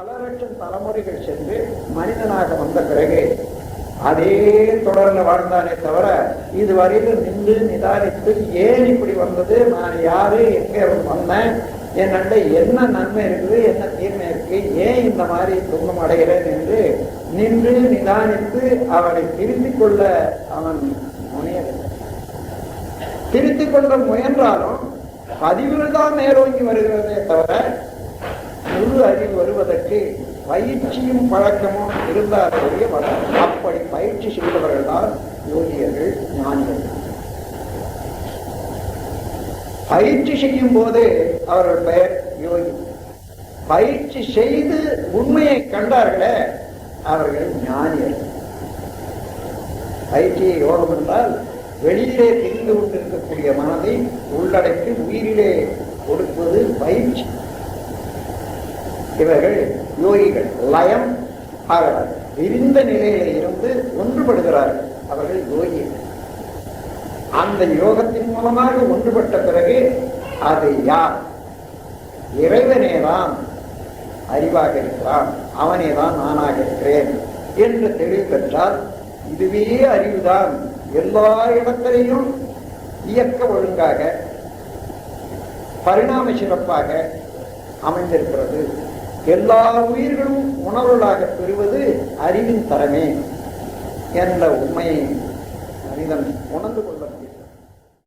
பல லட்சம் தலைமுறைகள் சென்று மனிதனாக வந்த பிறகு அதே தொடர்ந்து வாழ்ந்தானே தவிர இதுவரையிலும் நின்று நிதானித்து ஏன் இப்படி வந்தது? நான் யாரு? எங்கே வந்தேன்? என் அண்டை என்ன நன்மை இருக்குது? என்ன தீர்மை இருக்கு? ஏன் இந்த மாதிரி துன்பம் அடைகிறேன் என்று நின்று நிதானித்து அவனை திருத்திக் கொள்ள அவன் முனையவில்லை. திருத்திக் கொள்ள முயன்றாலும் பதிவில் தான் மேலோங்கி வருகிறதே தவிர அறிவு வருவதற்கு பயிற்சியும் பழக்கமும் இருந்தாலே வரும் அப்படி பயிற்சி செய்தவர்கள் தான் யோகியர்கள் ஞானிகள். பயிற்சி செய்யும் போது அவர்கள் பெயர் யோகி. பயிற்சி செய்து உண்மையை கண்டார்களே அவர்கள் ஞானியர்கள் பயிற்சியை யோகம் என்றால் வெளியிலே தெரிந்து கொண்டிருக்கக்கூடிய மனதை உள்ளடக்கி உயிரிலே கொடுப்பது பயிற்சி. இவர்கள் யோகிகள் லயம் ஆகிறார்கள் விரிந்த நிலையில இருந்து ஒன்றுபடுகிறார்கள். அவர்கள் யோகிகள் அந்த யோகத்தின் மூலமாக ஒன்றுபட்ட பிறகு அது யார்? இறைவனே தான் அறிவாக இருக்கிறான். அவனே தான் நானாக இருக்கிறேன் என்று தெளிவு பெற்றால் இதுவே அறிவுதான். எல்லா இடத்திலையும் இயக்க ஒழுங்காக பரிணாம சிறப்பாக அமைந்திருக்கிறது. எல்லா உயிர்களும் உணர்வுகளாக பெறுவது அறிவின் தரமே என்ற உண்மையை